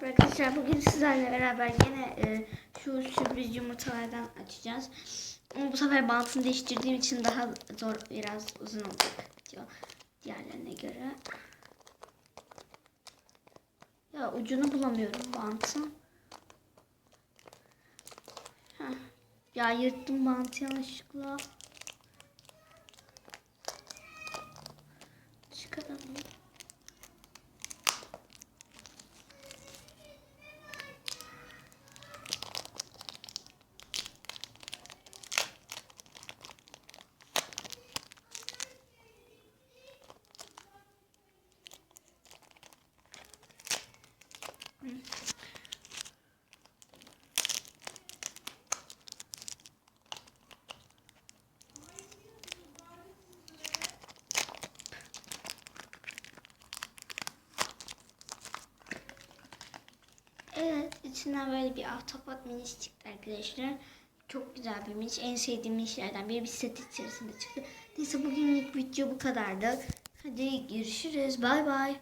Merhaba arkadaşlar. Bugün sizlerle beraber yine e, şu sürpriz yumurtalardan açacağız. Ama bu sefer bantını değiştirdiğim için daha zor, biraz uzun olacak video diğerlerine göre. Ya ucunu bulamıyorum bantın. Heh. Ya yırttım bantı yanlışlıkla. Evet, içinden böyle bir ahtapot miniş çıktı arkadaşlar. Çok güzel bir miniş. En sevdiğim minişlerden biri bir set içerisinde çıktı. Neyse bugünlük video bu kadardı. Hadi görüşürüz. Bay bay.